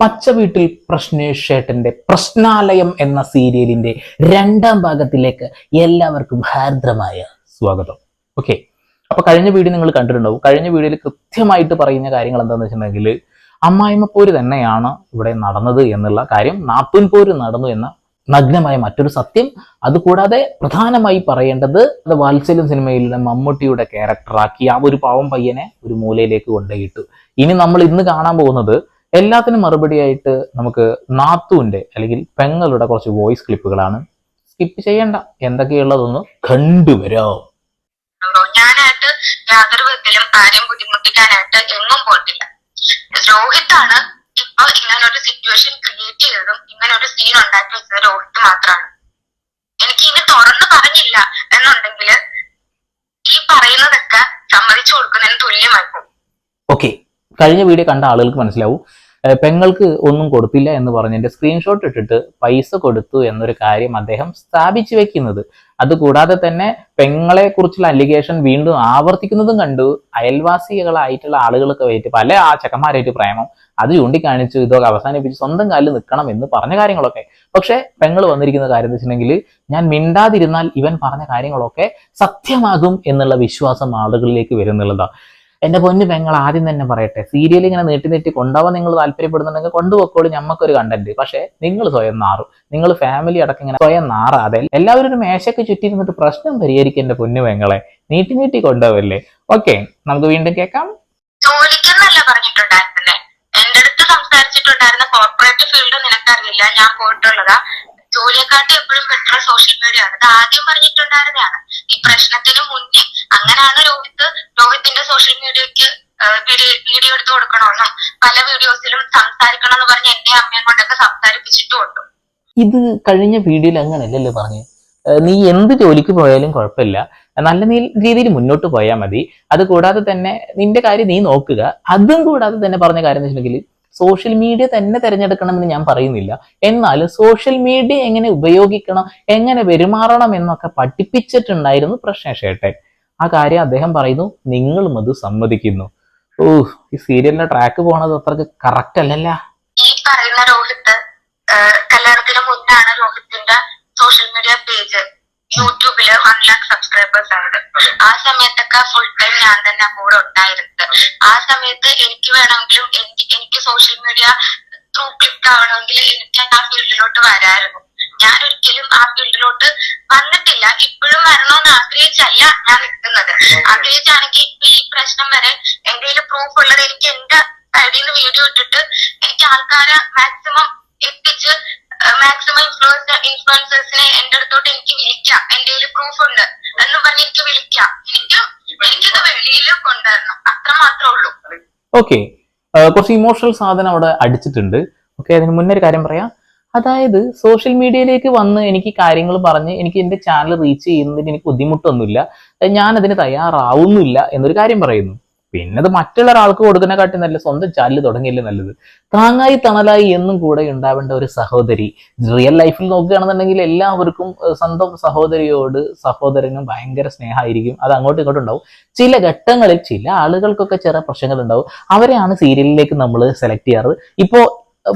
പച്ച വീട്ടിൽ പ്രശ്നേഷേട്ടന്റെ പ്രശ്നാലയം എന്ന സീരിയലിന്റെ രണ്ടാം ഭാഗത്തിലേക്ക് എല്ലാവർക്കും ഹാർദ്രമായ സ്വാഗതം. ഓക്കെ. അപ്പൊ കഴിഞ്ഞ വീഡിയോ നിങ്ങൾ കണ്ടിട്ടുണ്ടാവും. കഴിഞ്ഞ വീഡിയോയിൽ കൃത്യമായിട്ട് പറയുന്ന കാര്യങ്ങൾ എന്താണെന്ന് വെച്ചിട്ടുണ്ടെങ്കിൽ അമ്മായിമ്മ പോര് തന്നെയാണ് ഇവിടെ നടന്നത് എന്നുള്ള കാര്യം നാത്തൂൻ പോര് നടന്നു എന്ന നഗ്നമായ മറ്റൊരു സത്യം. അതുകൂടാതെ പ്രധാനമായി പറയേണ്ടത് അത് വാത്സല്യം സിനിമയിലെ മമ്മൂട്ടിയുടെ ക്യാരക്ടറാക്കി ആ ഒരു പാവം പയ്യനെ ഒരു മൂലയിലേക്ക് കൊണ്ടുപോയിട്ടു. ഇനി നമ്മൾ ഇന്ന് കാണാൻ പോകുന്നത് എല്ലാത്തിനും മറുപടിയായിട്ട് നമുക്ക് നാത്തുവിന്റെ അല്ലെങ്കിൽ പെങ്ങളുടെ കുറച്ച് വോയിസ് ക്ലിപ്പുകളാണ്. സ്കിപ്പ് ചെയ്യണ്ട. എന്തൊക്കെയുള്ളതൊന്ന് കണ്ടുവരാം ഞാനായിട്ട് യാതൊരു വിധത്തിലും ആരെയും ബുദ്ധിമുട്ടിക്കാനായിട്ട് എങ്ങും പോയിട്ടില്ല. രോഹിത്താണ് ഇപ്പൊ ഇങ്ങനൊരു സിറ്റുവേഷൻ ക്രിയേറ്റ് ചെയ്തതും ഇങ്ങനെ ഒരു സീൻ ഉണ്ടാക്കി വെച്ചത് രോഹിത് മാത്രമാണ് എനിക്ക് ഇനി തുറന്നു പറഞ്ഞില്ല എന്നുണ്ടെങ്കിൽ ഈ പറയുന്നതൊക്കെ സമ്മതിച്ചു കൊടുക്കുന്നതിന് തുല്യമായി പോകും. ഓക്കെ കഴിഞ്ഞ വീഡിയോ കണ്ട ആളുകൾക്ക് മനസ്സിലാവും. പെങ്ങൾക്ക് ഒന്നും കൊടുത്തില്ല എന്ന് പറഞ്ഞതിന്റെ സ്ക്രീൻഷോട്ട് ഇട്ടിട്ട് പൈസ കൊടുത്തു എന്നൊരു കാര്യം അദ്ദേഹം സ്ഥാപിച്ചു വെക്കുന്നത്. അതുകൂടാതെ തന്നെ പെങ്ങളെ കുറിച്ചുള്ള അലിഗേഷൻ വീണ്ടും ആവർത്തിക്കുന്നതും കണ്ടു. അയൽവാസികളായിട്ടുള്ള ആളുകളൊക്കെ ആയിട്ട് പല ആ ചെക്കന്മാരായിട്ട് പ്രേമം. അത് ചൂണ്ടിക്കാണിച്ചു ഇതൊക്കെ അവസാനിപ്പിച്ച് സ്വന്തം കാലിൽ നിൽക്കണം എന്ന് പറഞ്ഞ കാര്യങ്ങളൊക്കെ. പക്ഷെ പെങ്ങൾ വന്നിരിക്കുന്ന കാര്യം എന്ന് വെച്ചിട്ടുണ്ടെങ്കിൽ ഞാൻ മിണ്ടാതിരുന്നാൽ ഇവൻ പറഞ്ഞ കാര്യങ്ങളൊക്കെ സത്യമാകും എന്നുള്ള വിശ്വാസം ആളുകളിലേക്ക് വരുന്നുള്ളതാ. എന്റെ പൊന്നു പെങ്ങൾ ആദ്യം തന്നെ പറയട്ടെ. സീരിയൽ ഇങ്ങനെ നീട്ടി നീട്ടി കൊണ്ടുപോകാൻ നിങ്ങൾ താല്പര്യപ്പെടുന്നുണ്ടെങ്കിൽ കൊണ്ടുപോക്കോളൂ. ഞമ്മക്കൊരു കണ്ടന്റ് പക്ഷേ നിങ്ങൾ സ്വയം നാറും. നിങ്ങൾ ഫാമിലി അടക്കം ഇങ്ങനെ സ്വയം നാറാതെ എല്ലാവരും ഒരു മേശയ്ക്ക് ചുറ്റിരുന്നിട്ട് പ്രശ്നം പരിഹരിക്കും എന്റെ പൊന്നു പെങ്ങളെ. നീട്ടി നീട്ടി കൊണ്ടുപോകല്ലേ? ഓക്കെ നമുക്ക് വീണ്ടും കേൾക്കാം. എന്റെ അടുത്ത് കോർപ്പറേറ്റ് ഫീൽഡ് നിനക്കറിയില്ല. ഞാൻ പോയിട്ടുള്ളതാ. ജോലിയെക്കാട്ടി എപ്പോഴും ബെറ്റർ സോഷ്യൽ മീഡിയ ആണ്. അത് ആദ്യം പറഞ്ഞിട്ടുണ്ടായിരുന്നതാണ്. ഈ പ്രശ്നത്തിന് മുന്നേ അങ്ങനെയാണ് രോഹിത്. രോഹിത്തിന്റെ സോഷ്യൽ മീഡിയക്ക് വീഡിയോ എടുത്ത് കൊടുക്കണമെന്നും പല വീഡിയോസിലും സംസാരിക്കണം എന്ന് പറഞ്ഞ് എന്റെ അമ്മയെ കൊണ്ടൊക്കെ സംസാരിപ്പിച്ചിട്ടുമുണ്ട്. ഇത് കഴിഞ്ഞ വീഡിയോയിൽ അങ്ങനെയല്ലല്ലോ പറഞ്ഞു. നീ എന്ത് ജോലിക്ക് പോയാലും കുഴപ്പമില്ല. നല്ല രീതിയിൽ മുന്നോട്ട് പോയാൽ മതി. അത് കൂടാതെ തന്നെ നിന്റെ കാര്യം നീ നോക്കുക. അതും കൂടാതെ തന്നെ പറഞ്ഞ കാര്യം എന്ന് വെച്ചിട്ടുണ്ടെങ്കിൽ സോഷ്യൽ മീഡിയ തന്നെ തിരഞ്ഞെടുക്കണമെന്ന് ഞാൻ പറയുന്നില്ല. എന്നാൽ സോഷ്യൽ മീഡിയ എങ്ങനെ ഉപയോഗിക്കണം എങ്ങനെ പെരുമാറണം എന്നൊക്കെ പഠിപ്പിച്ചിട്ടുണ്ടായിരുന്നു പ്രശ്നേഷേട്ടൻ ആ കാര്യം അദ്ദേഹം പറയുന്നു നിങ്ങളും അത് സമ്മതിക്കുന്നു. ഓ ഈ സീരിയലിന്റെ ട്രാക്ക് പോണത് അത്രയ്ക്ക് കറക്റ്റ് അല്ലല്ല. ഈ പറയുന്ന രോഹിത് ആഹ് കല്യാണത്തിന് മുന്നാണ് രോഹിത്തിന്റെ സോഷ്യൽ മീഡിയ പേജ് യൂട്യൂബിൽ വൺ ലാക്ക് സബ്സ്ക്രൈബേഴ്സ് ആയത് ആ സമയത്തൊക്കെ ഫുൾ ടൈം ഞാൻ തന്നെ കൂടെ ഉണ്ടായിരുന്നത്. ആ സമയത്ത് എനിക്ക് വേണമെങ്കിലും എനിക്ക് എനിക്ക് സോഷ്യൽ മീഡിയ ത്രൂ ക്ലിക്ക് ആവണമെങ്കിൽ എനിക്ക് ആ ഫീൽഡിലോട്ട് വരായിരുന്നു. ഞാൻ ഒരിക്കലും ആ ഫീൽഡിലോട്ട് വന്നിട്ടില്ല. ഇപ്പോഴും വരണമെന്ന് ആഗ്രഹിച്ചല്ല ഞാൻ നിൽക്കുന്നത്. ആഗ്രഹിച്ചാണെങ്കിൽ ഇപ്പൊ ഈ പ്രശ്നം വരെ എന്റെ കയ്യിൽ പ്രൂഫ് ഉള്ളത് എനിക്ക് എന്റെ സൈഡിൽ നിന്ന് വീഡിയോ ഇട്ടിട്ട് എനിക്ക് ആൾക്കാരെ മാക്സിമം എത്തിച്ച് മാക്സിമം ഇൻഫ്ലുവൻസ് ഇൻഫ്ലുവൻസേഴ്സിനെ എന്റെ അടുത്തോട്ട് എനിക്ക് വിളിക്കാം. എന്റെ കയ്യിൽ പ്രൂഫ് ഉണ്ട്. എന്ന് പറഞ്ഞ് എനിക്ക് വിളിക്കാം. എനിക്ക് എനിക്കത് വെളിയിൽ കൊണ്ടുവരണം അത്ര മാത്രമേ ഉള്ളൂ. ഓക്കെ കുറച്ച് ഇമോഷണൽ സാധനം അവിടെ അടിച്ചിട്ടുണ്ട്. ഓക്കെ അതിന് മുന്നേ ഒരു കാര്യം പറയാം. അതായത് സോഷ്യൽ മീഡിയയിലേക്ക് വന്ന് എനിക്ക് കാര്യങ്ങൾ പറഞ്ഞ് എനിക്ക് എന്റെ ചാനൽ റീച്ച് ചെയ്യുന്നതിന് എനിക്ക് ബുദ്ധിമുട്ടൊന്നുമില്ല. ഞാൻ അതിന് തയ്യാറാവുന്നില്ല എന്നൊരു കാര്യം പറയുന്നു. പിന്നെ അത് മറ്റുള്ള ഒരാൾക്ക് കൊടുക്കുന്നതിനെക്കാട്ടി നല്ല സ്വന്തം ചാനൽ തുടങ്ങിയല്ലേ നല്ലത്. താങ്ങായി തണലായി എന്നും കൂടെ ഉണ്ടാവേണ്ട ഒരു സഹോദരി. റിയൽ ലൈഫിൽ നോക്കുകയാണെന്നുണ്ടെങ്കിൽ എല്ലാവർക്കും സ്വന്തം സഹോദരിയോട് സഹോദരനും ഭയങ്കര സ്നേഹമായിരിക്കും. അത് അങ്ങോട്ടും ഇങ്ങോട്ടും ഉണ്ടാവും. ചില ഘട്ടങ്ങളിൽ ചില ആളുകൾക്കൊക്കെ ചെറിയ പ്രശ്നങ്ങൾ ഉണ്ടാവും അവരെയാണ് സീരിയലിലേക്ക് നമ്മൾ സെലക്ട് ചെയ്യാറ്. ഇപ്പോൾ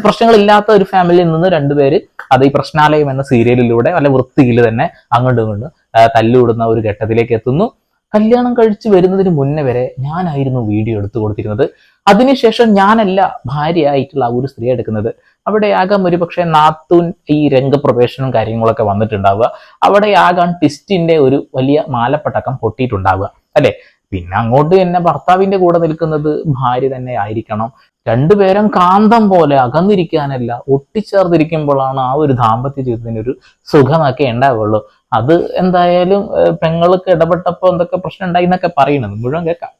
പ്രശ്നങ്ങളില്ലാത്ത ഒരു ഫാമിലിയിൽ നിന്ന് രണ്ടുപേര് അത് ഈ പ്രശ്നാലയം എന്ന സീരിയലിലൂടെ നല്ല വൃത്തിയിൽ തന്നെ അങ്ങോട്ടും ഇങ്ങോട്ടും തല്ലുവിടുന്ന ഒരു ഘട്ടത്തിലേക്ക് എത്തുന്നു. കല്യാണം കഴിച്ച് വരുന്നതിന് മുന്നേ വരെ ഞാനായിരുന്നു വീഡിയോ എടുത്തു കൊടുത്തിരുന്നത്. അതിനുശേഷം ഞാനല്ല ഭാര്യയായിട്ടുള്ള ഒരു സ്ത്രീ എടുക്കുന്നത്. അവിടെ ആകാം ഒരു പക്ഷേ നാത്തൂൻ ഈ രംഗപ്രവേശനവും കാര്യങ്ങളൊക്കെ വന്നിട്ടുണ്ടാവുക. അവിടെ ആകാൻ ട്വിസ്റ്റിന്റെ ഒരു വലിയ മാലപ്പട്ടക്കം പൊട്ടിയിട്ടുണ്ടാവുക. അല്ലെ? പിന്നെ അങ്ങോട്ട് എന്നെ ഭർത്താവിന്റെ കൂടെ നിൽക്കുന്നത് ഭാര്യ തന്നെ ആയിരിക്കണം. രണ്ടുപേരും കാന്തം പോലെ അകന്നിരിക്കാനല്ല ഒട്ടിച്ചേർന്നിരിക്കുമ്പോഴാണ് ആ ഒരു ദാമ്പത്യ ജീവിതത്തിന് ഒരു സുഖമൊക്കെ ഉണ്ടാവുള്ളൂ. അത് എന്തായാലും പെങ്ങൾക്ക് ഇടപെട്ടപ്പോ എന്തൊക്കെ പ്രശ്നം ഉണ്ടായി എന്നൊക്കെ പറയണത്. മുഴുവൻ കേൾക്കാം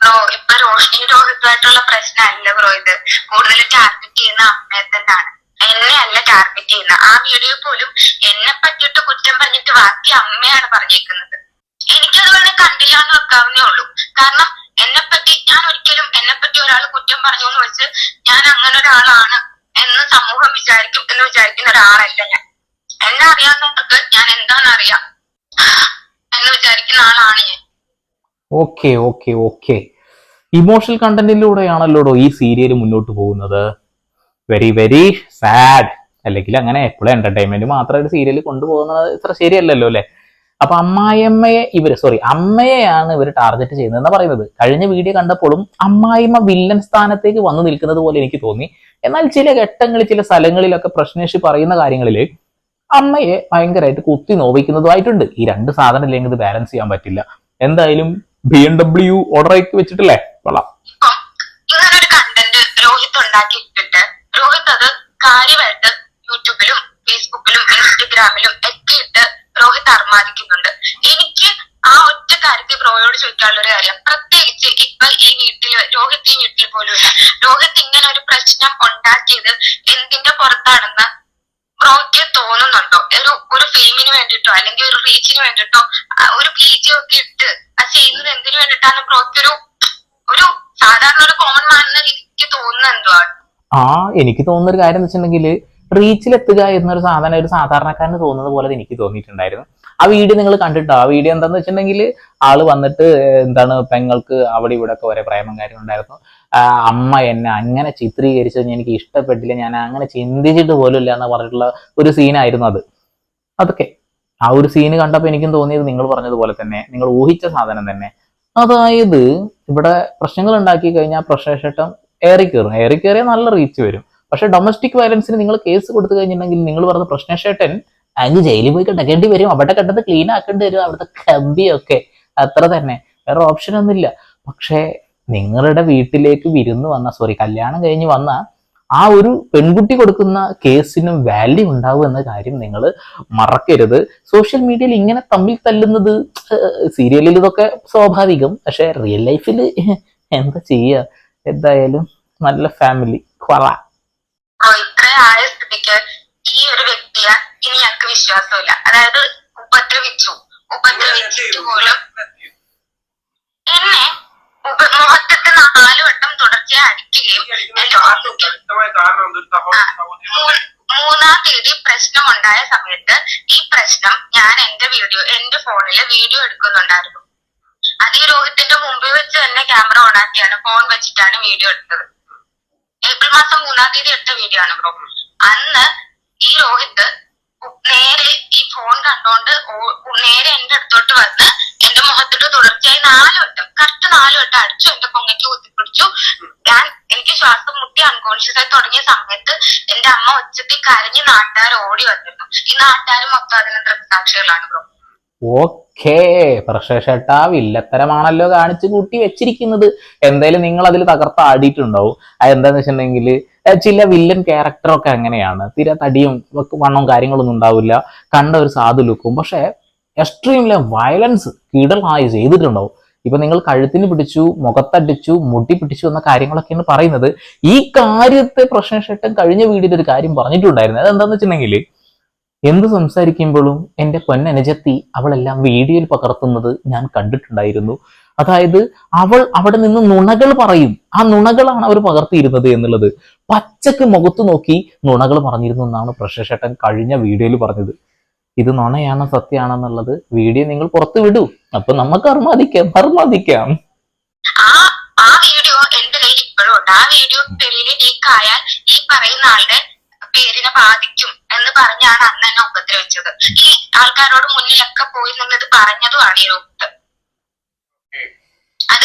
ബ്രോ ഇപ്പൊ പ്രശ്നമല്ല ബ്രോ ഇത് കൂടുതൽ ടാർഗറ്റ് ചെയ്യുന്ന അമ്മയെ തന്നെയാണ്. എന്നെ അല്ല ടാർഗറ്റ് ചെയ്യുന്ന ആ വീഡിയോ പോലും എന്നെ പറ്റിയിട്ട് കുറ്റം പറഞ്ഞിട്ട് ബാക്കി അമ്മയാണ് പറഞ്ഞേക്കുന്നത്. എനിക്കത് വേണേ കണ്ടില്ലാന്ന് വെക്കാവുന്നേ ഉള്ളൂ. കാരണം എന്നെ പറ്റി ഞാൻ ഒരിക്കലും എന്നെ പറ്റി ഒരാൾ കുറ്റം പറഞ്ഞു എന്ന് വെച്ച് ഞാൻ അങ്ങനെ ഒരാളാണ് എന്ന് സമൂഹം വിചാരിക്കും എന്ന് വിചാരിക്കുന്ന ഒരാളല്ല ഞാൻ. എന്നെ അറിയാവുന്നവർക്ക് ഞാൻ എന്താണ് അറിയാം എന്ന് വിചാരിക്കുന്ന ആളാണ് ഞാൻ. Okay okay okay. ഇമോഷണൽ കണ്ടന്റിലൂടെയാണല്ലോ ഈ സീരിയൽ മുന്നോട്ട് പോകുന്നത്? വെരി വെരി സാഡ് അല്ലെങ്കിൽ അങ്ങനെ എപ്പോഴും എന്റർടൈൻമെന്റ് മാത്രം ഒരു സീരിയൽ കൊണ്ടുപോകുന്നത് ഇത്ര ശരിയല്ലല്ലോ അല്ലെ? അപ്പൊ അമ്മായിയമ്മയെ ഇവർ സോറി അമ്മയെയാണ് ഇവർ ടാർഗറ്റ് ചെയ്യുന്നതെന്ന് പറയുന്നത്. കഴിഞ്ഞ വീഡിയോ കണ്ടപ്പോഴും അമ്മായിമ്മ വില്ലൻ സ്ഥാനത്തേക്ക് വന്നു നിൽക്കുന്നത് പോലെ എനിക്ക് തോന്നി. എന്നാൽ ചില ഘട്ടങ്ങളിൽ ചില സ്ഥലങ്ങളിലൊക്കെ പ്രശ്നേഷി പറയുന്ന കാര്യങ്ങളിൽ അമ്മയെ ഭയങ്കരമായിട്ട് കുത്തി നോവിക്കുന്നതുമായിട്ടുണ്ട്. ഈ രണ്ട് സാധനം ഇല്ലെങ്കിൽ ഇത് ബാലൻസ് ചെയ്യാൻ പറ്റില്ല. എന്തായാലും ബി എം ഡബ്ല്യു ഓർഡർ ആക്കി വെച്ചിട്ടില്ലേ? കൊള്ളാം. ഇങ്ങനൊരു കണ്ടന്റ് രോഹിത് അത് യൂട്യൂബിലും ഫേസ്ബുക്കിലും രോഹിത് എനിക്ക് ആ ഒറ്റ ഒരു കാര്യം. പ്രത്യേകിച്ച് ഈ വീട്ടിൽ രോഹിത് ഈ വീട്ടിൽ രോഹിത് ഇങ്ങനെ ഒരു പ്രശ്നം ഉണ്ടാക്കിയത് എന്തിന്റെ പുറത്താണെന്ന് ബ്രോയ്ക്ക് തോന്നുന്നുണ്ടോ? ഒരു ഒരു ഫെയിമിന് വേണ്ടിട്ടോ അല്ലെങ്കിൽ ഒരു റീച്ചിന് വേണ്ടിട്ടോ ഒരു ഒരു ജി ഒക്കെ ഇട്ട് അത് ചെയ്യുന്നത് എന്തിനു വേണ്ടിട്ടാണ് ബ്രോയ്ക്ക് ഒരു ഒരു സാധാരണ ഒരു കോമൺ മാൻ എന്ന രീതിക്ക് എന്തുവാണ് ആ എനിക്ക് തോന്നുന്ന ഒരു കാര്യം എന്ന് വെച്ചിട്ടുണ്ടെങ്കിൽ റീച്ചിലെത്തുക എന്നൊരു സാധനം ഒരു സാധാരണക്കാരന് തോന്നുന്നത് പോലെ എനിക്ക് തോന്നിയിട്ടുണ്ടായിരുന്നു. ആ വീഡിയോ നിങ്ങൾ കണ്ടിട്ടോ ആ വീഡിയോ എന്താണെന്ന് വെച്ചിട്ടുണ്ടെങ്കിൽ ആൾ വന്നിട്ട് എന്താണ് പെങ്ങൾക്ക് അവിടെ ഇവിടെ ഒക്കെ ഒരേ പ്രേമം കാര്യം ഉണ്ടായിരുന്നു അമ്മ എന്നെ അങ്ങനെ ചിത്രീകരിച്ചത് എനിക്ക് ഇഷ്ടപ്പെട്ടില്ല. ഞാൻ അങ്ങനെ ചിന്തിച്ചിട്ട് പോലും ഇല്ല എന്ന് പറഞ്ഞിട്ടുള്ള ഒരു സീനായിരുന്നു അത്. അതൊക്കെ. ആ ഒരു സീന് കണ്ടപ്പോൾ എനിക്കും തോന്നിയത് നിങ്ങൾ പറഞ്ഞതുപോലെ തന്നെ നിങ്ങൾ ഊഹിച്ച സാധനം തന്നെ. അതായത് ഇവിടെ പ്രശ്നങ്ങൾ ഉണ്ടാക്കി കഴിഞ്ഞാൽ പ്രശ്നശേഷം ഏറിക്കയറും ഏറിക്കയറിയാൽ ഏറി കയറിയാൽ നല്ല റീച്ച് വരും. പക്ഷെ ഡൊമസ്റ്റിക് വയലൻസിന് നിങ്ങൾ കേസ് കൊടുത്തു കഴിഞ്ഞിട്ടുണ്ടെങ്കിൽ നിങ്ങൾ പറഞ്ഞ പ്രശ്നശേട്ടൻ അങ്ങ് ജയിലിൽ പോയി കിടക്കേണ്ടി വരും. അവിടെ കിടന്ന് ക്ലീൻ ആക്കേണ്ടി വരും. അവിടുത്തെ കമ്പിയൊക്കെ. അത്ര തന്നെ. വേറെ ഓപ്ഷൻ ഒന്നുമില്ല. പക്ഷേ നിങ്ങളുടെ വീട്ടിലേക്ക് വിരുന്ന് വന്ന സോറി കല്യാണം കഴിഞ്ഞ് വന്ന ആ ഒരു പെൺകുട്ടി കൊടുക്കുന്ന കേസിനും വാല്യൂ ഉണ്ടാവും എന്ന കാര്യം നിങ്ങൾ മറക്കരുത്. സോഷ്യൽ മീഡിയയിൽ ഇങ്ങനെ തമ്മിൽ തല്ലുന്നത് സീരിയലിൽ ഇതൊക്കെ സ്വാഭാവികം. പക്ഷെ റിയൽ ലൈഫിൽ എന്താ ചെയ്യുക എന്തായാലും നല്ല ഫാമിലി ആയ സ്ഥിതിക്ക് ഈ ഒരു വ്യക്തിയെ ഇനി ഞങ്ങൾക്ക് വിശ്വാസമില്ല. അതായത് ഉപദ്രവിച്ചു ഉപദ്രവിച്ചിട്ട് പോലും എന്നെ മുഖത്തിട്ട് നാലുവട്ടം തുടർച്ചയായി അടിക്കുകയും മൂന്നാം തീയതി പ്രശ്നം ഉണ്ടായ സമയത്ത് ഈ പ്രശ്നം ഞാൻ എന്റെ വീഡിയോ എന്റെ ഫോണിൽ വീഡിയോ എടുക്കുന്നുണ്ടായിരുന്നു. അത് ഈ രോഹിത്തിന്റെ മുമ്പിൽ വെച്ച് തന്നെ ക്യാമറ ഓൺ ആക്കിയാണ്. ഫോൺ വെച്ചിട്ടാണ് വീഡിയോ എടുത്തത്. ഏപ്രിൽ മാസം മൂന്നാം തീയതി എടുത്ത വീഡിയോ ആണ് ബ്രോ. അന്ന് ഈ രോഹിത് ഉ- നേരെ ഈ ഫോൺ കണ്ടോണ്ട് നേരെ എന്റെ അടുത്തോട്ട് വന്ന് എന്റെ മുഖത്തിട്ട് തുടർച്ചയായി നാല് വട്ടം കറക്റ്റ് നാല് വട്ടം അടിച്ചു എന്റെ പൊങ്ങയ്ക്ക് കുത്തിപ്പിടിച്ചു. ഞാൻ എനിക്ക് ശ്വാസം മുട്ടി അൺകോൺഷ്യസ് ആയി തുടങ്ങിയ സമയത്ത് എന്റെ അമ്മ ഒച്ചത്തിൽ കരഞ്ഞ് നാട്ടുകാർ ഓടി വന്നിരുന്നു. ഈ നാട്ടുകാർ മൊത്തം അതിന് ദൃക്സാക്ഷികളാണ് ബ്രോ. ഓക്കേ പ്രശേഷട്ടാ വില്ലത്തരമാണല്ലോ കാണിച്ചു കൂട്ടി വെച്ചിരിക്കുന്നത്. എന്തായാലും നിങ്ങൾ അതിൽ തകർത്ത് ആടിയിട്ടുണ്ടാവും. അത് എന്താന്ന് വെച്ചിട്ടുണ്ടെങ്കിൽ ചില വില്ലൻ ക്യാരക്ടറൊക്കെ അങ്ങനെയാണ്. തീരെ തടിയും വണ്ണവും കാര്യങ്ങളൊന്നും ഉണ്ടാവില്ല. കണ്ട ഒരു സാധു ലുക്കും പക്ഷെ എക്സ്ട്രീമിലെ വയലൻസ് കിടലായി ചെയ്തിട്ടുണ്ടാവും. ഇപ്പൊ നിങ്ങൾ കഴുത്തിന് പിടിച്ചു മുഖത്തടിച്ചു മുടി പിടിച്ചു എന്ന കാര്യങ്ങളൊക്കെയാണ് പറയുന്നത്. ഈ കാര്യത്തെ പ്രശ്നശേഷം കഴിഞ്ഞ വീടിന്റെ ഒരു കാര്യം പറഞ്ഞിട്ടുണ്ടായിരുന്നു. അതെന്താന്ന് വെച്ചിട്ടുണ്ടെങ്കിൽ എന്ത് സംസാരിക്കുമ്പോഴും എന്റെ പൊന്നനുജത്തി അവളെല്ലാം വീഡിയോയിൽ പകർത്തുന്നത് ഞാൻ കണ്ടിട്ടുണ്ടായിരുന്നു. അതായത് അവൾ അവിടെ നിന്ന് നുണകൾ പറയും. ആ നുണകളാണ് അവർ പകർത്തിയിരുന്നത് എന്നുള്ളത്. പച്ചക്ക് മുഖത്ത് നോക്കി നുണകൾ പറഞ്ഞിരുന്നു എന്നാണ് പ്രശേഷട്ടൻ കഴിഞ്ഞ വീഡിയോയിൽ പറഞ്ഞത്. ഇത് നുണയാണോ സത്യമാണെന്നുള്ളത് വീഡിയോ നിങ്ങൾ പുറത്ത് വിടൂ. അപ്പൊ നമുക്ക് അർമാദിക്കാം അർമാദിക്കാം. ആ ആ വീഡിയോ എന്റെ ആ വീഡിയോ ഈ പേരിനെ ബാധിക്കും എന്ന് പറഞ്ഞാണ് ഈ ആൾക്കാരോട് മുന്നിലൊക്കെ അത്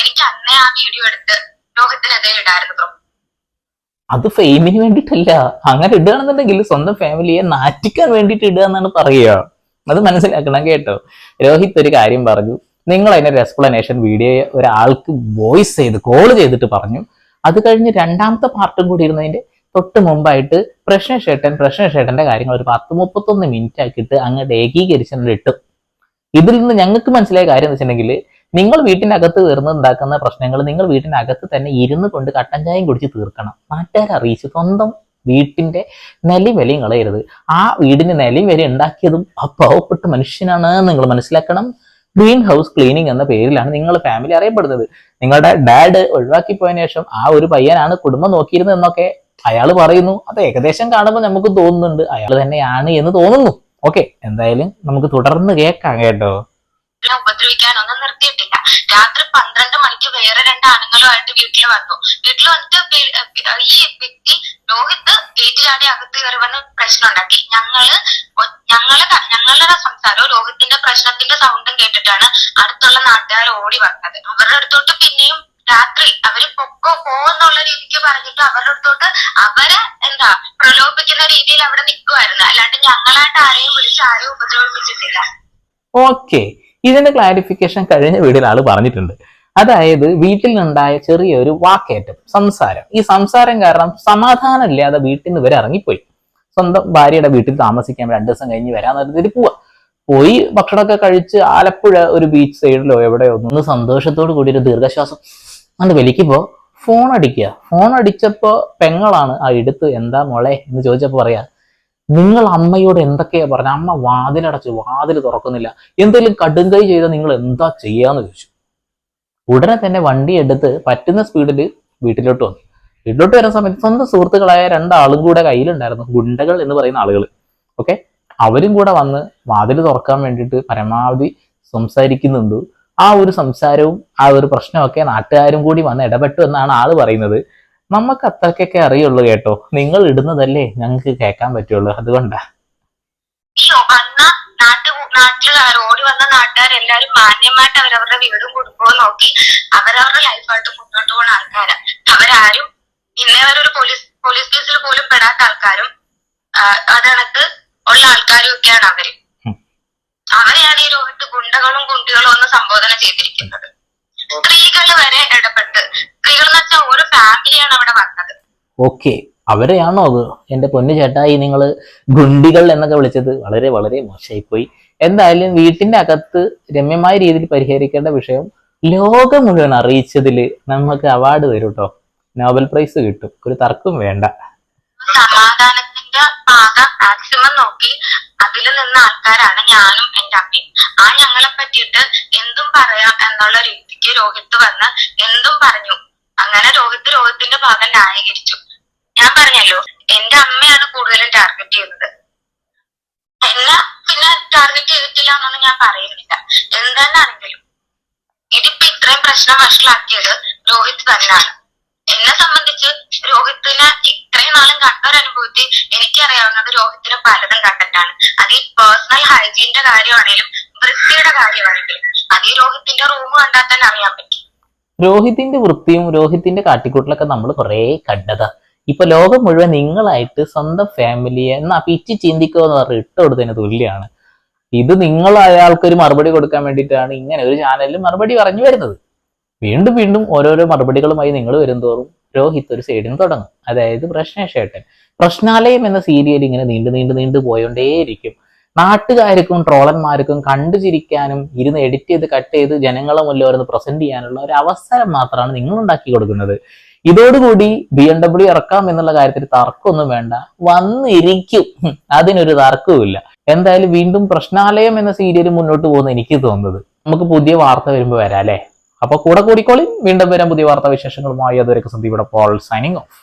എനിക്ക് അന്നേ ആ വീഡിയോ എടുത്ത് ലോകത്തിനെതിരെ ഇടായിരുന്നു ബ്രോ. അത് ഫെയിമിന് വേണ്ടിട്ടല്ല അങ്ങനെ ഇടുകയാണെന്നുണ്ടെങ്കിൽ സ്വന്തം ഫാമിലിയെ നാറ്റിക്കാൻ വേണ്ടിയിട്ട് ഇടുക എന്നാണ് പറയുക. അത് മനസ്സിലാക്കണം കേട്ടോ. രോഹിത് ഒരു കാര്യം പറഞ്ഞു. നിങ്ങൾ അതിനൊരു എക്സ്പ്ലനേഷൻ വീഡിയോ ഒരാൾക്ക് വോയിസ് ചെയ്ത് കോൾ ചെയ്തിട്ട് പറഞ്ഞു. അത് കഴിഞ്ഞ് രണ്ടാമത്തെ പാർട്ടും കൂടി ഇരുന്നതിന്റെ തൊട്ട് മുമ്പായിട്ട് പ്രശ്ന ഷേട്ടൻ പ്രശ്ന ഷേട്ടന്റെ കാര്യങ്ങൾ ഒരു പത്ത് മുപ്പത്തൊന്ന് മിനിറ്റ് ആക്കിയിട്ട് അങ്ങോട്ട് ഏകീകരിച്ചിട്ട് ഇതിൽ നിന്ന് ഞങ്ങൾക്ക് മനസ്സിലായ കാര്യം എന്ന് വെച്ചിട്ടുണ്ടെങ്കിൽ നിങ്ങൾ വീട്ടിനകത്ത് തീർന്ന് ഉണ്ടാക്കുന്ന പ്രശ്നങ്ങൾ നിങ്ങൾ വീട്ടിനകത്ത് തന്നെ ഇരുന്ന് കൊണ്ട് കട്ടൻ ചായയും കുടിച്ച് തീർക്കണം. നാട്ടുകാരെ അറിയിച്ച് സ്വന്തം വീട്ടിന്റെ നിലയും വിലയും കളയരുത്. ആ വീടിന് നിലയും വില ഉണ്ടാക്കിയതും ആ പാവപ്പെട്ട മനുഷ്യനാണ് നിങ്ങൾ മനസ്സിലാക്കണം. ഗ്രീൻ ഹൗസ് ക്ലീനിങ് എന്ന പേരിലാണ് നിങ്ങൾ ഫാമിലി അറിയപ്പെടുന്നത്. നിങ്ങളുടെ ഡാഡ് ഒഴിവാക്കി പോയതിനു ശേഷം ആ ഒരു പയ്യനാണ് കുടുംബം നോക്കിയിരുന്നത് എന്നൊക്കെ അയാൾ പറയുന്നു. അത് ഏകദേശം കാണുമ്പോൾ നമുക്ക് തോന്നുന്നുണ്ട്. അയാൾ തന്നെയാണ് എന്ന് തോന്നുന്നു. ഓക്കെ എന്തായാലും നമുക്ക് തുടർന്ന് കേൾക്കാം കേട്ടോ. എന്നെ ഉപദ്രവിക്കാനൊന്നും നിർത്തിയിട്ടില്ല. രാത്രി പന്ത്രണ്ട് മണിക്ക് വേറെ രണ്ട് ആണുങ്ങളുമായിട്ട് വീട്ടിൽ വന്നു. വീട്ടിൽ വന്നിട്ട് ഈ വ്യക്തി രോഹിത് ചാടി അകത്ത് കയറി വന്ന് പ്രശ്നം ഉണ്ടാക്കി ഞങ്ങൾ ഞങ്ങളെ ഞങ്ങളുടെ സംസാരവും രോഹിത്തിന്റെ പ്രശ്നത്തിന്റെ സൗണ്ടും കേട്ടിട്ടാണ് അടുത്തുള്ള നാട്ടുകാർ ഓടി വന്നത്. അവരുടെ അടുത്തോട്ട് പിന്നെയും രാത്രി അവർ പൊക്കോ പോന്നുള്ള രീതിക്ക് പറഞ്ഞിട്ട് അവരുടെ അടുത്തോട്ട് അവരെ എന്താ പ്രലോഭിക്കുന്ന രീതിയിൽ അവിടെ നിൽക്കുമായിരുന്നു അല്ലാണ്ട് ഞങ്ങളായിട്ട് ആരെയും വിളിച്ച് ആരെയും ഉപദ്രവിപ്പിച്ചിട്ടില്ല. ഓക്കെ. ഇതിന്റെ ക്ലാരിഫിക്കേഷൻ കഴിഞ്ഞ വീഡിയോയിൽ ആൾ പറഞ്ഞിട്ടുണ്ട്. അതായത് വീട്ടിൽ നിന്നുണ്ടായ ചെറിയൊരു വാക്കേറ്റം സംസാരം. ഈ സംസാരം കാരണം സമാധാനം ഇല്ലാതെ വീട്ടിൽ നിന്ന് ഇവർ ഇറങ്ങിപ്പോയി. സ്വന്തം ഭാര്യയുടെ വീട്ടിൽ താമസിക്കാൻ രണ്ടു ദിവസം കഴിഞ്ഞ് വരാൻ നേരത്തിൽ പോവാ. പോയി ഭക്ഷണമൊക്കെ കഴിച്ച് ആലപ്പുഴ ഒരു ബീച്ച് സൈഡിലോ എവിടെയോ ഒന്ന് സന്തോഷത്തോട് കൂടി ഒരു ദീർഘശ്വാസം അത് വലിക്കുമ്പോ ഫോൺ അടിക്കുക. ഫോൺ അടിച്ചപ്പോ പെങ്ങളാണ് ആ എടുത്ത് എന്താ മോളെ? എന്ന് ചോദിച്ചപ്പോ പറയാ നിങ്ങൾ അമ്മയോട് എന്തൊക്കെയാ പറഞ്ഞ? അമ്മ വാതിലടച്ച് വാതിൽ തുറക്കുന്നില്ല. എന്തെങ്കിലും കടുങ്കൈ ചെയ്താൽ നിങ്ങൾ എന്താ ചെയ്യാന്ന് ചോദിച്ചു. ഉടനെ തന്നെ വണ്ടി എടുത്ത് പറ്റുന്ന സ്പീഡിൽ വീട്ടിലോട്ട് വന്നു. വീട്ടിലോട്ട് വരുന്ന സമയത്ത് സ്വന്തം സുഹൃത്തുക്കളായ രണ്ടാളും കൂടെ കയ്യിലുണ്ടായിരുന്നു. ഗുണ്ടകൾ എന്ന് പറയുന്ന ആളുകൾ ഓക്കെ അവരും കൂടെ വന്ന് വാതിൽ തുറക്കാൻ വേണ്ടിയിട്ട് പരമാവധി സംസാരിക്കുന്നുണ്ട്. ആ ഒരു സംസാരവും ആ ഒരു പ്രശ്നമൊക്കെ നാട്ടുകാരും കൂടി വന്ന് ഇടപെട്ടു എന്നാണ് ആൾ പറയുന്നത്. നമുക്ക് അത്രക്കൊക്കെ അറിയുള്ളൂ കേട്ടോ. നിങ്ങൾ ഇടുന്നതല്ലേ ഞങ്ങൾക്ക് കേൾക്കാൻ പറ്റുള്ളൂ. അതുകൊണ്ടാ. ഈ വന്ന നാട്ടു നാട്ടിലുകാർ ഓടി വന്ന നാട്ടുകാരെല്ലാരും മാന്യമായിട്ട് അവരവരുടെ വീടും കുടുംബവും നോക്കി അവരവരുടെ ലൈഫായിട്ട് മുന്നോട്ട് പോകുന്ന ആൾക്കാരാണ് അവരാരും ഇന്നേ വരെ ഒരു പോലീസ് പോലീസ് കേസിൽ പോലും പെടാത്ത ആൾക്കാരും അതണക്ക് ഉള്ള ആൾക്കാരും ഒക്കെയാണ് അവർ. അവരെയാണ് ഈ രോഗത്ത് ഗുണ്ടകളും കുണ്ടികളും ഒന്ന് സംബോധന ചെയ്തിരിക്കുന്നത്. സ്ത്രീകൾ വരെ ഇടപെട്ട്. സ്ത്രീകൾ എന്ന് വെച്ചാൽ ഒരു ഫാമിലിയാണ് അവിടെ വന്നത്. ഓക്കെ അവരെയാണോ അത്? എന്റെ പൊന്നു ചേട്ടായി നിങ്ങൾ ഗുണ്ടികൾ എന്നൊക്കെ വിളിച്ചത് വളരെ വളരെ മോശമായിപ്പോയി. എന്തായാലും വീട്ടിന്റെ അകത്ത് രമ്യമായ രീതിയിൽ പരിഹരിക്കേണ്ട വിഷയം ലോകം മുഴുവൻ അറിയിച്ചതിൽ നമുക്ക് അവാർഡ് തരും കേട്ടോ നോബൽ പ്രൈസ് കിട്ടും. ഒരു തർക്കം വേണ്ട. സമാധാനത്തിന്റെ പാത മാക്സിമം നോക്കി അതിൽ നിന്ന ആൾക്കാരാണ് ഞാനും എന്റെ അമ്മയും. ആ ഞങ്ങളെ പറ്റിയിട്ട് എന്തും പറയാം എന്നുള്ള രീതിക്ക് രോഹിത് വന്ന് എന്തും പറഞ്ഞു. അങ്ങനെ രോഹിത് രോഹിത്തിന്റെ ഭാഗം ന്യായീകരിച്ചു. ഞാൻ പറഞ്ഞല്ലോ എന്റെ അമ്മയാണ് കൂടുതലും ടാർഗറ്റ് ചെയ്യുന്നത്. എന്നെ പിന്നെ ടാർഗറ്റ് ചെയ്തിട്ടില്ല എന്നൊന്നും ഞാൻ പറയുന്നില്ല. എന്താണെങ്കിലും ഇതിപ്പോ ഇത്രയും പ്രശ്നം വഷളാക്കിയത് രോഹിത് തന്നെയാണ്. എന്നെ സംബന്ധിച്ച് രോഹിത്തിനെ ഇത്രയും നാളും കണ്ടൊരനുഭവത്തിൽ എനിക്കറിയാവുന്നത് രോഹിത്തിന് പലതും കണ്ടിട്ടാണ്. അത് ഈ പേഴ്സണൽ ഹൈജീന്റെ കാര്യമാണെങ്കിലും വൃത്തിയുടെ കാര്യമാണെങ്കിൽ. രോഹിത്തിന്റെ റൂം കണ്ടാൽ തന്നെ അറിയാൻ പറ്റും. രോഹിത്തിന്റെ വൃത്തിയും രോഹിത്തിന്റെ കാട്ടിക്കൂട്ടിലൊക്കെ നമ്മൾ കുറേ കണ്ടതാ. ഇപ്പൊ ലോകം മുഴുവൻ നിങ്ങളായിട്ട് സ്വന്തം ഫാമിലിയെ എന്നാ പിച്ച് ചിന്തിക്കോ എന്ന് പറഞ്ഞ ഇട്ട് കൊടുത്തതിന് തുല്യമാണ് ഇത് നിങ്ങൾ അയാൾക്ക് ഒരു മറുപടി കൊടുക്കാൻ വേണ്ടിയിട്ടാണ് ഇങ്ങനെ ഒരു ചാനലിൽ മറുപടി പറഞ്ഞു വരുന്നത്. വീണ്ടും വീണ്ടും ഓരോരോ മറുപടികളുമായി നിങ്ങൾ വരുംതോറും രോഹിത് ഒരു സൈഡിൽ തുടങ്ങും. അതായത് പ്രശ്നേഷേട്ടൻ. പ്രശ്നാലയം എന്ന സീരിയൽ ഇങ്ങനെ നീണ്ടു നീണ്ടു നീണ്ടു പോയോണ്ടേയിരിക്കും. നാട്ടുകാർക്കും ട്രോളന്മാർക്കും കണ്ടു ചിരിക്കാനും ഇരുന്ന് എഡിറ്റ് ചെയ്ത് കട്ട് ചെയ്ത് ജനങ്ങളെ മുന്നിൽ പ്രസന്റ് ചെയ്യാനുള്ള ഒരു അവസരം മാത്രമാണ് നിങ്ങൾ ഉണ്ടാക്കി കൊടുക്കുന്നത്. ഇതോടുകൂടി ബി എം ഡബ്ല്യു ഇറക്കാം എന്നുള്ള കാര്യത്തിൽ തർക്കമൊന്നും വേണ്ട. വന്നിരിക്കും. അതിനൊരു തർക്കവുമില്ല. എന്തായാലും വീണ്ടും പ്രശ്നാലയം എന്ന സീരിയൽ മുന്നോട്ട് പോകുന്ന എനിക്ക് തോന്നുന്നത്. നമുക്ക് പുതിയ വാർത്ത വരുമ്പോൾ വരാം അല്ലേ? അപ്പൊ കൂടെ കൂടിക്കോളി. വീണ്ടും വരാം പുതിയ വാർത്താ വിശേഷങ്ങളുമായി അതുവരെ സന്ദീപ് പോൾ സൈനിങ് ഓഫ്